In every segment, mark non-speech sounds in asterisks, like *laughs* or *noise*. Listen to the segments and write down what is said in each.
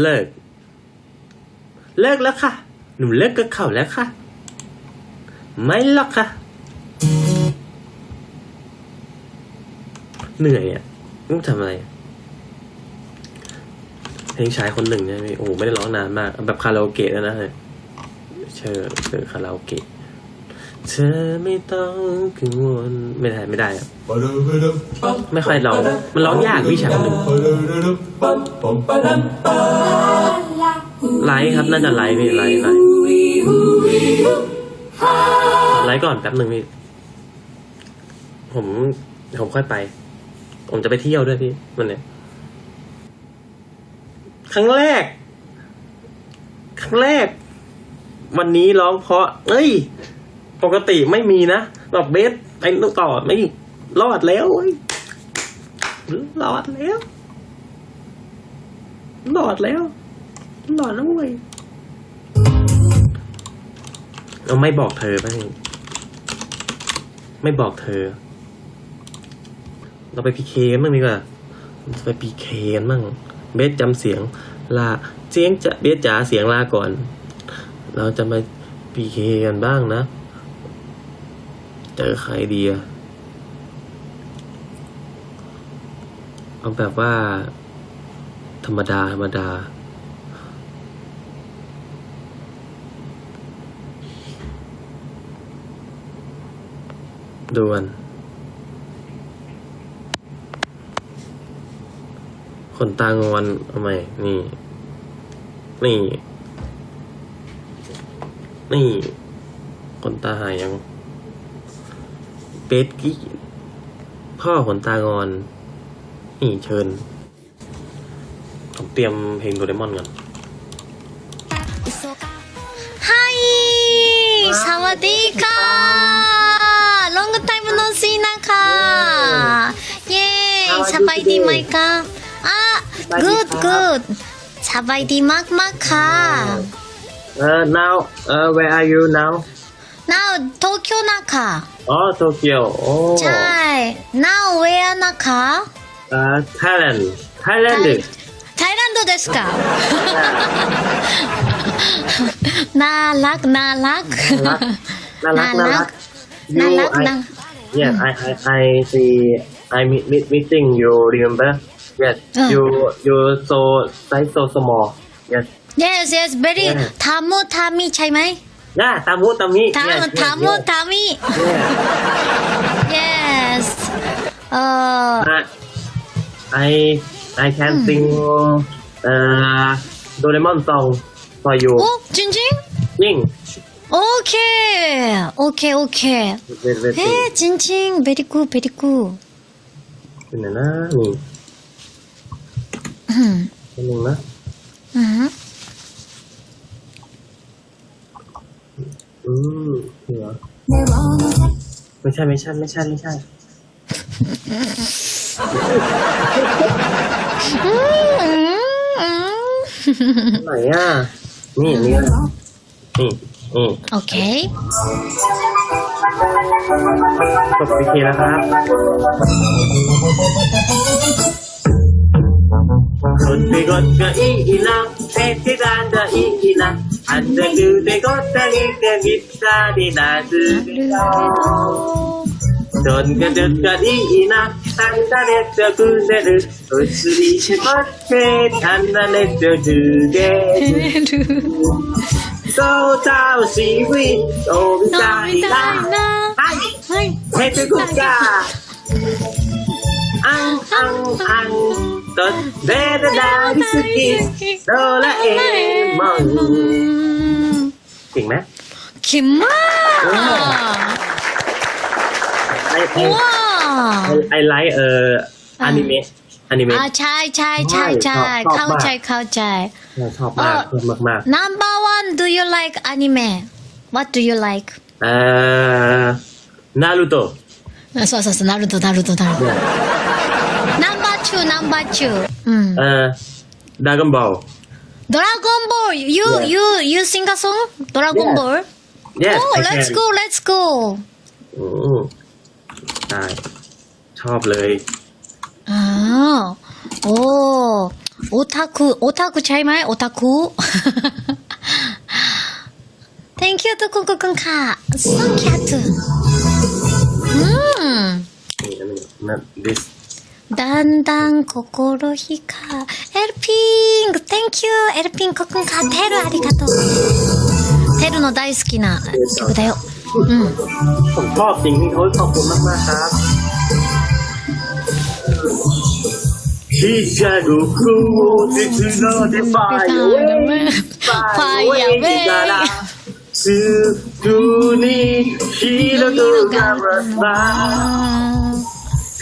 เลิก เลิกแล้วค่ะ หนูเลิกกับเขาแล้วค่ะ ไม่หรอกค่ะ เหนื่อยอะต้องทำอะไร เพลงชายคนหนึ่งเนี่ยพี่โอ้โหไม่ได้ร้องนานมาก แบบคาราโอเกะแล้วนะเลยเชิญเชิญคาราโอเกะ เธอไม่ต้องกังวลไม่ได้ไม่ได้อะไม่ค่อยร้องมันร้องยากพี่ชาหนึ่งไลฟ์ครับน่าจะไลฟ์พี่ไลฟ์ไลฟ์ไลฟ์ก่อนแป๊บหนึ่งพี่ผมผมค่อยไป ผมจะไปเที่ยวด้วยพี่วันเนี้ยครั้งแรก ครั้งแรก วันนี้ร้องเพราะเอ้ย ปกติไม่มีนะแบบเบสไปต่อไม่รอดแล้วเว้ยรอดแล้วรอดแล้วรอดแล้วเว้ยเราไม่บอกเธอไปไม่บอกเธอ เราไปพีเคกันบ้างดีกว่าไปพีเคกันบ้างเบสจำเสียงลาเสียงจะเบสจ๋าเสียงลาก่อน เราจะมาพีเคกันบ้างนะ เจอใครดีอะเอาแบบว่า ธรรมดา ธรรมดาดวนคนตางอนเอาใหมนี่ นี่ นี่ คนตาหายยัง เบตกิพ่อขนตางอน นี่เชิญ ผมเตรียมเพลงโดเรมอนก่อนไฮสวัสดีค่ะ Long time no see นะคะ เย้สบายดีไหมคะอะ good good สบายดีมากมากค่ะ Uh, now, uh, where are you now? 京นะคะ อ๋อโตเกียวโอ้ ใช่ now where นะคะ เอ่อ Thailand Thailand ดิ ไทยแลนด์ですかน่ารักน่ารัก น่ารักน่ารัก น่ารัก You, I- น่า Yeah, I I I see I meet meet meeting you remember Yes อืม you you so size so small Yes yes yes very ทามุทามิใช่ไหม yeah ตามูตามิทา Yes, มุ yes, ทามุ yes. ทามิ Yeah. yes เอ่อ I I can sing uh Doraemon song for you โอ้จริงจริงยิ่งๆโอเคโอเคโอเค Wait, wait, เฮ้จริงจริง very good very good เป็นไงนะนี่ อืมเป็นหนึ่งนะอืมอืมนี่เหรอไม่ใช่ไม่ใช่ไม่ใช่ไม่ใช่อืมอืมไหนอะ นี่นี่นี่นี่โอเคจบพีเคแล้วครับคนไปกดก็อีอีนะเทที่ร้านก็อีอีนะอันเดอร์ดูเดกดตาลิกะกิตาดีนาซึเกะจนกระดึกกระดีอีนะ ตั้งแต่เด็กจะกูเดรุอุสรีชิบะเททันนั่นเด็กจะดูเดรุโซเจ้าชีวิตโอ้วิตาดีนะไอ้はいเฮตุกุกา อังอังอังตดเดดดาดิสกิโดราเอมอนเก่งไหม เข็มมาก ไอไอ ว้าว ไอไลท์เอ่ออนิเมะอนิเมะ อ่าใช่ใช่ใช่ใช่ ชอบชอบ เข้าใจ มาก เข้าใจ ชอบมากชอบมากมาก number one do you like anime what do you like เอ่อนารูโตะ そうそうそう、ナルト、ナルト、ナルト。 中ナンバー中。うん。Uh, Dragon Ball. Dragon Ball. You you, you sing a song? Dragon Ball. Oh, let's can. go, let's go. โอ้ได้ชอบเลยああ。おお。オタク、オタクちゃいまいオタク Thank you とここくんか。Sun Cat. うん。นี่นะนี่นะ this だんだん心ひかエルピング thank you エルピンขอบคุณค่ะテルありがとうテルの大好きな曲だようん ผมชอบจริงที่เขาขอบคุณมากมากๆครับที่จะดูคู่ที่คือโน้ตที่ฝ่ายเว้ยฝ่ายเว้ยที่จะรักสื่อดูนี่ที่เราดูกันมาก็คือก็คือจะแต่สุดที่โซเดย์ก็ そうで ลาลา させる นั่นรอทำทุกเยอะ なん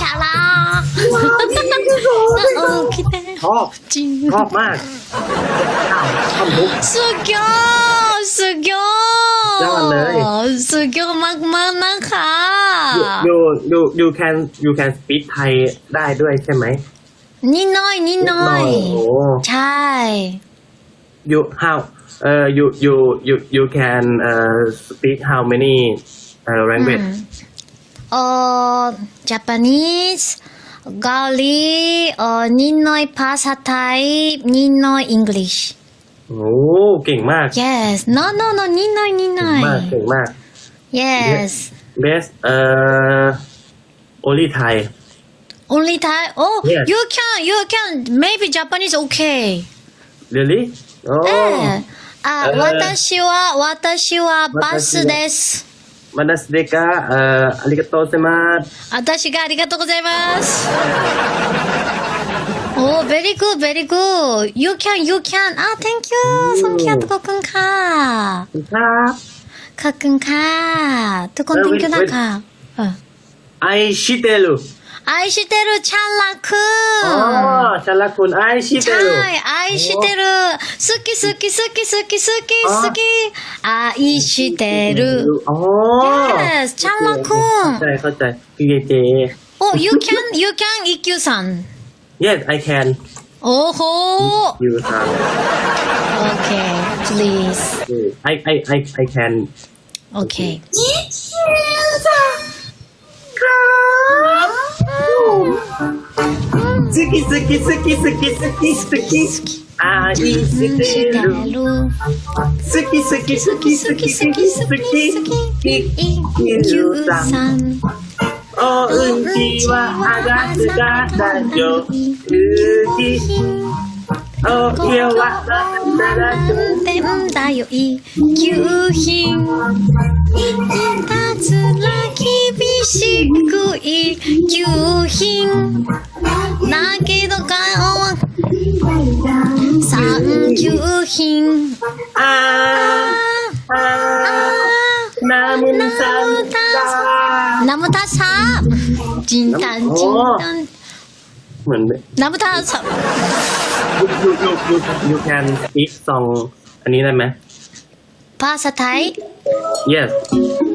ฉลาดโอ้คิดแต่ชอบจริงชอบมากทำมุกสุดยอดสุดยอดยอเลยสุดยอดมากมากนะคะ you you you can you can speak ไทยได้ด้วยใช่ไหมนิดหน่อยนิดหน่อยใช่ยู how เอ่อ you you you you can uh speak how many uh language เอ่อ Japanese เกาหลีเอ่อนิดหน่อยภาษาไทยนิดหน่อย English โอ้เก่งมาก yes no no no นิดหน่อยนิดหน่ เก่ อง ย มากเก่งมาก yes best เอ่อ only Thai only Thai oh Yes. you can you can maybe Japanese okay really โอ้ ええあ、えー私は、私はバスです。 มานัสเดกาเอ่ออาริกาโตเซมาส 私がありがとうございます。おー、very good, very good. You can, you can. あ、thank you. そんきゃとこくんか。 ครับ かくんか。とこん thank you なんか。うん。 ไอชิเตลุ 愛してる、チャン อ๋ たらくん愛してる。はい、愛してる。好き好き好き好き好き好き。愛してる。おー。Yes, チャラくん。はい、はい、入れて。お you can, you can, EQ さん。Yes, I can. おほー。EQ さん。Okay, please. I, I, I, I can. Okay. EQ さん。好き好き好き好き好き好き好き愛してる好き好き好き好き好き好き好き好き好おうん好はあがすがだき好きおよはならき好き好き好き好き好き好き好きしく一級品。だけど顔は三級品。ああーあーナムさんだナムタさん。ジンタン、ジンタン。 เหมือน ナムタさん。 you you you you you can speak song อันนี้ได้ไหม ภาษาไทย yes ไทยสองก เนี่ย จ้าจ้าจ้าจริง ทักทีเป็นคนเซ่อเซ่อ จ้า แรงน้ จ้า อยไม่ จ้า ได้ จ้า ดี จ้า เลย จ้าจ้า น้ำไม่ได้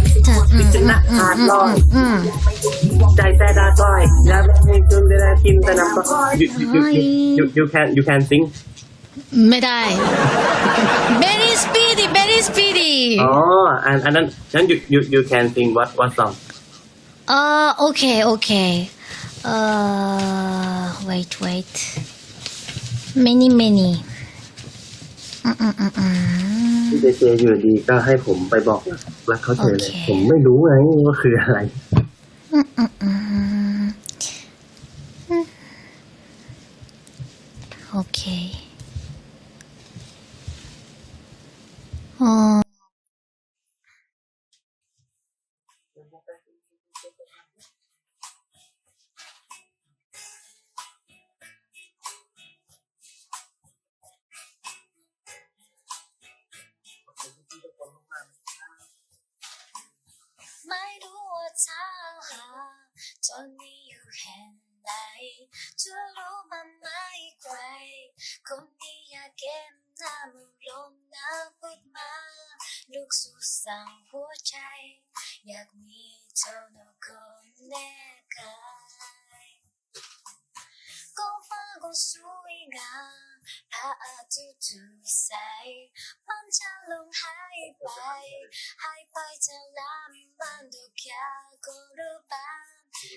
ลิศ แบบเด้อ ลูกเส้นต่อซอย พิจารณาขาดลอย อืม ใจแต่ดาซอยแล้วไม่ให้คุณได้กินแต่น้ำก็ you you you you you can you can sing ไม่ได้ very speedy very speedy อ๋ออันอันนั้นนั้น you you you can sing what what song เออโอเคโอเคเอ่อ wait wait many many อืมอืมอืมอืมพี่เจเจอยู่ดีก็ให้ผมไปบอกรักเขาเฉยเลยโอเคผมไม่รู้ไงว่าคืออะไร อืมอืมอืมโอเคอ๋อ แห่งไหนจะรู้มันไม่ไกลคนนี้อยากเก็บน้ำมันลงน้ำพุดมาลูกสู่สั่งหัวใจ อยากมีเท่านั้นคนแน่กายก็ฟ้าก็สวยงาม พระอาทิตย์ถูกใสมันจะลงหายไป หายไปจะลำบากดอกยาก็รู้บ้าง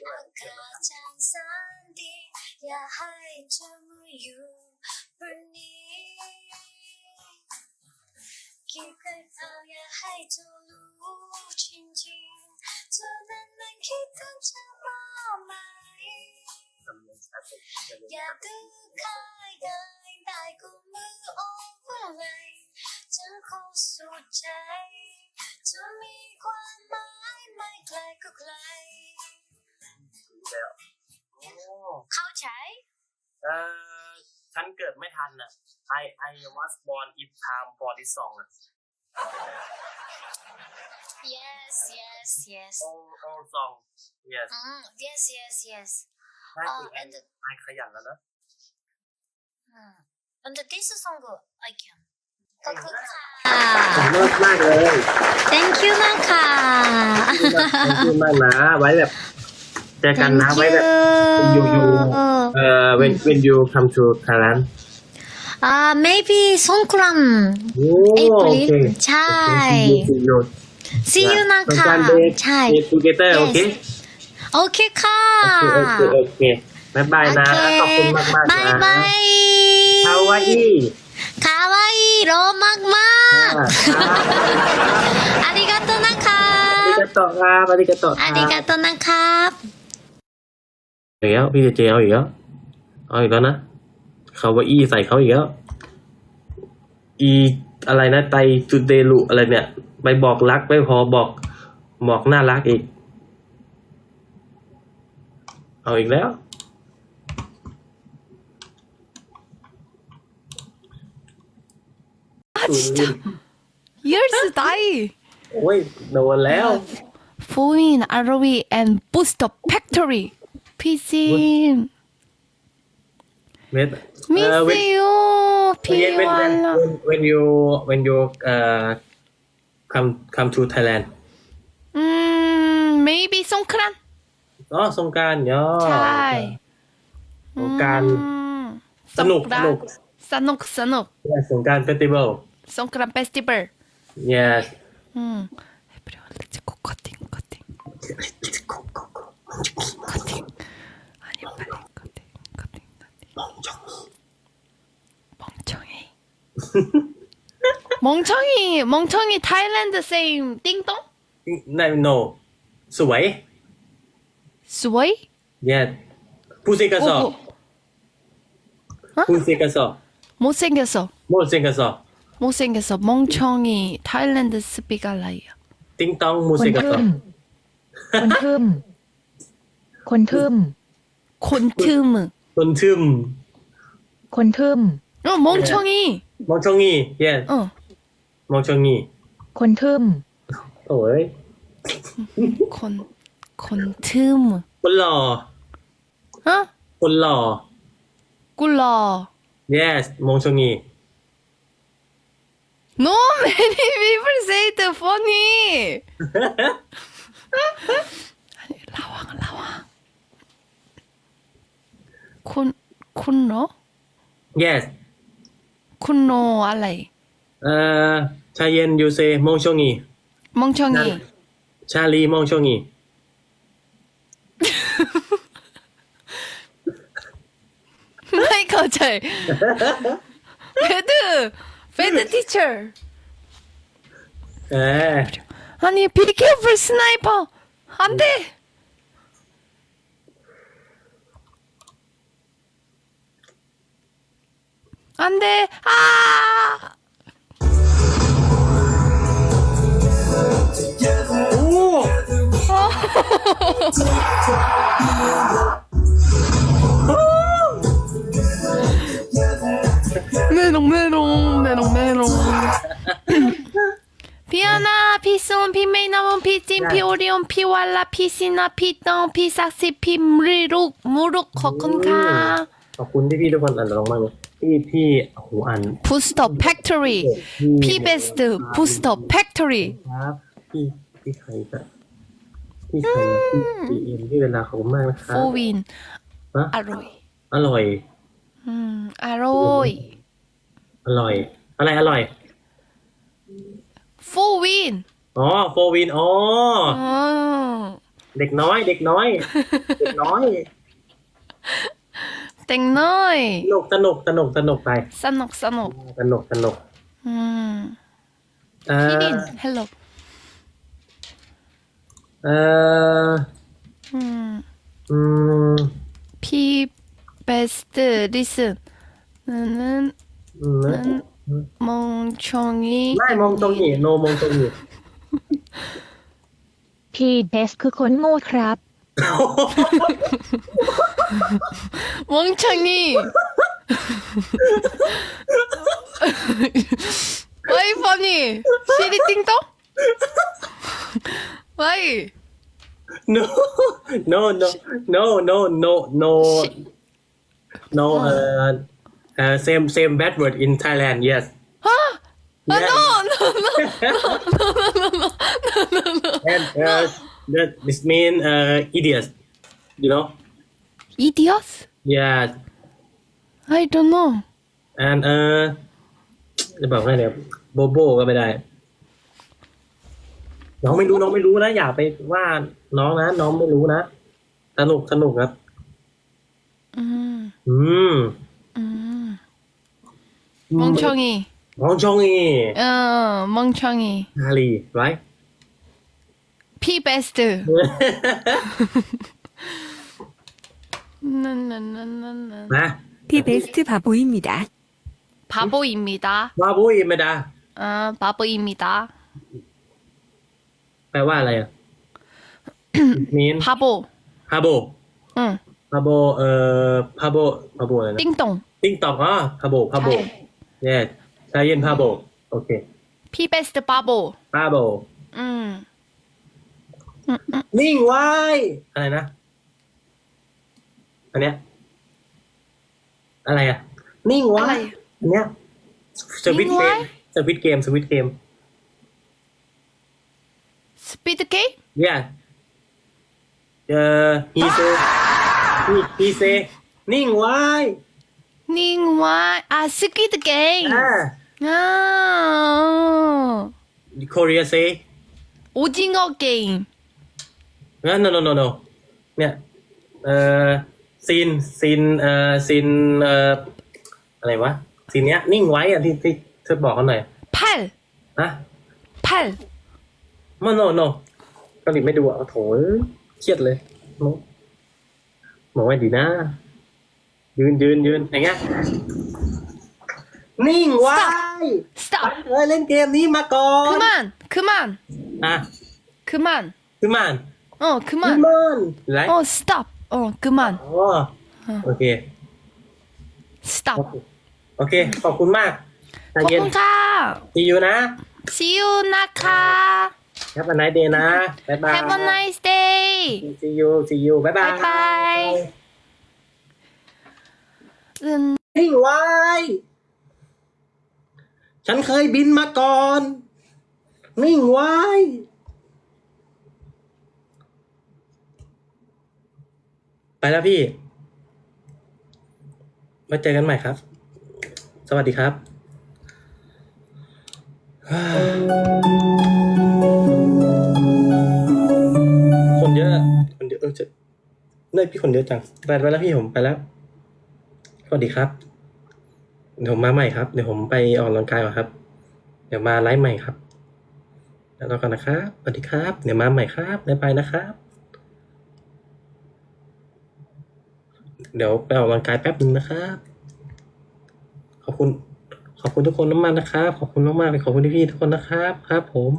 อากาศจังสันดีอย่าให้เธอมอยู่บนนี้คิดเคยเอาอย่าให้เธอรู้จริงๆเธอนั้นนั้นคิดถึงเธอบ้างไหมอย่าดื้ อคายได้ได้ก็มือโอ้อะไรจะคงสุดใจ จะมีความหมายไม่ไกลก็ไกลเข้าใจเออฉันเกิดไม่ทันอะ I I was born in time for this song อะ yes yes yes old old song yes อืม yes yes yes ใช่อ๋อคือไอ and ไอขยันแล้วนะ อืม and this song I can ขอบคุณค่ะขอบคุณมากเลย thank you นะคะขอบคุณมากนะ ไว้แบบเจอกันนะ ไว้แบบ you you เอ่อ when when you come to Thailand อ่า maybe สงกรานต์โอ้โอเค April ใช่ see you see you นะสงคะกรานต์ day ใช่ day together โอเคโอเคค่ะ โอเคโอเค บ๊ายบายนะ ขอบคุณมากมากนะคาวาอี้คาวาอี้โรมากมากอาริกาโตนะครับอาริกาโตครับอาริกาโตอาริกาโตนะครับอีกแล้วพี่เจเจเอาอีกแล้วเอาอีกแล้วนะคาวาอี้ใส่เขาอีกแล้วอีอะไรนะไตจุดเดลุอะไรเนี่ยไปบอกรักไปพอบอกบอกน่ารักอีก เอาอีกแล้ว 진짜 Years die โอ้ยโดนแล้ว Foin ROV and Booster Factory PC เมทเอ่อ Miss when you when when when P1 when you when you uh come come to Thailand 음 maybe 송크란 อ๋อสงกรารเนาะ ใช่ สงกราร 음, สนุกสนุก สนุกสนุก Yes สงกรารเฟสติวัล 선크람 페스티벌. Yes. 음. Everyone, let's go cutting, cutting. Let's go, go, go. cutting. 아니 빨리 cutting, cutting, cutting. 멍청이. 멍청이. 멍청이, 멍청이 타일랜드 same 띵동? No, no. 스웨이? 스웨이? 예. 붓에 가서. 붓에 가서. 못생겼어. 못생겼어. โมซิงกระสอบ 못생겼어 멍청이 타일랜드 스피갈라이야 ติ้งต้องมู คน ซิงกระสอ ทึ บ ม คนทึม คนทึม 콘트무 คนทึม คนทึม 어 멍청이 มองชองงี yes 어 มองชองงี คนทึม โอ้ย 콘 콘트무 คนหล่อ 어 คนหล่อ 꿀러 yes มองชองงี No many people say the funny. 아니 라왕 라 왕. 쿤 쿤 노? Yes. 쿤노 알라 이. Uh, Chayen, you say Mongchongi. 멍청 이. Charlie Mongchongi. 마이클 잘. 헤 드. 패드 티처. 에. 아니 비케어풀 스나이퍼 안돼. 안돼. 아. 오. *laughs* พี่ซินาพี่ต้องพี่ซักซิพี่มรีลูกมูลูกขอบคุณค่ะ ขอบคุณที่พี่ทุกคนอ่านตองมากเลยพี่พี่โอ้โหอ่าน Booster Factory พี่ Best Booster Factory ครับ พี่พี่ใครจะพี่ใครพี่เอ็มพี่เวลาขอบคุณมากนะครับฟูวินอร่อย อร่อยออร่อย อร่อย อะไรอร่อยฟูวิน อ๋อโฟวิน อ๋อ เด็กน้อย เด็กน้อย เด็กน้อยเต็งน้อย สนุกสนุกสนุกสนุกไปสนุกสนุกสนุกสนุกอืมพี่ดินอฮัลโหลเอ่ออืมอืมพี่ best listen นั่นนั่นมองชองอี ไม่มองตรงหนีโนมองตรงหนี พี่เบสคือคนโง่ครับ 멍청이 와이 퍼니 시리 띵동 와이 no no no no no no no no uh uh same same bad word in Thailand yes 아 Yeah. no no no and uh that this mean uh idiot you know idiot yeah I don't know and uh จะบอกไงเนี่ยโบโบก็ไม่ได้ น้องไม่รู้น้องไม่รู้นะ อย่าไปว่าน้องนะ น้องไม่รู้นะ สนุกสนุกครับ 음 อืม 음. 멍청이 멍청이. 응, 멍청이. 날리, right? 피 베스트. 나나나나나. 피베스트 바보입니다. 바보입니다. 바보입니다. 아, 바보입니다. แปลว่าอะไรอ่ะ 바보. 바보. 응. 바보, 어, 바보, 바보. 띵똥. 띵똥 아, 바보, 바보. 예. ไทเย็นพาโบโอเค พี่เป็นสเตปาโบพาโบอืมนิ่งไว้อะไรนะ อันเนี้ย อะไรอะ นิ่งไว้อันเนี้ยสวิตเกมสวิตเกมสวิตเกมสปีดเกม yeah เอ่อฮีเซฮีเซนิ่งไว้นิ่งไว้อะสกิดเกมอ่า รียเซ 오징어 게임 เออ no no no no เนี่ย เอ่อซีนซีนเอ่อซีนเอ่ออะไรวะซีนเนี้ย นิ่งไว้อ่ะที่ที่เธอบอกกันหน่อย 팔 นะ 팔 มาโนโนเกาหลีไม่ดูอ่ะโถเครียดเลยโนบอกว่าดีนะ ยืนยืนยืนอย่างเงี้ย นิ่งไว้ 스탑 เคยเล่นเกมนี้มาก่อน 그만 그만 อ่ะ 그만 คือมัน 어 คือ 그만 มันไร 어 스탑 어 그만 อ๋อโอเค 스탑 โอเค ขอบคุณมากใจเย็น 거군가 ซีอยู่นะ See you 나카 แฮปปี้ไนท์เดย์นะ บ๊ายบาย Have a nice day ซียูซียูบ๊ายบาย บ๊ายบาย 은 นิ่งไว้ ฉันเคยบินมาก่อน นิ่งไว้ ไปแล้วพี่ มาเจอกันใหม่ครับ สวัสดีครับคนเยอะคนเยอะเออจะได้พี่คนเยอะจัง ไปไปแล้วพี่ผมไปแล้ว สวัสดีครับ เดี๋ยวผมมาใหม่ครับ เดี๋ยวผมไปออกกำลังกายก่อนครับ เดี๋ยวมาไลฟ์ใหม่ครับ แล้วก็กันนะครับสวัสดีครับ เดี๋ยวมาใหม่ครับบ๊ายบายนะครับ เดี๋ยวไปออกกำลังกายแป๊บนึงนะครับ ขอบคุณ ขอบคุณทุกคนมากๆนะครับ ขอบคุณมากๆเลยขอบคุณพี่ๆทุกคนนะครับ ครับผม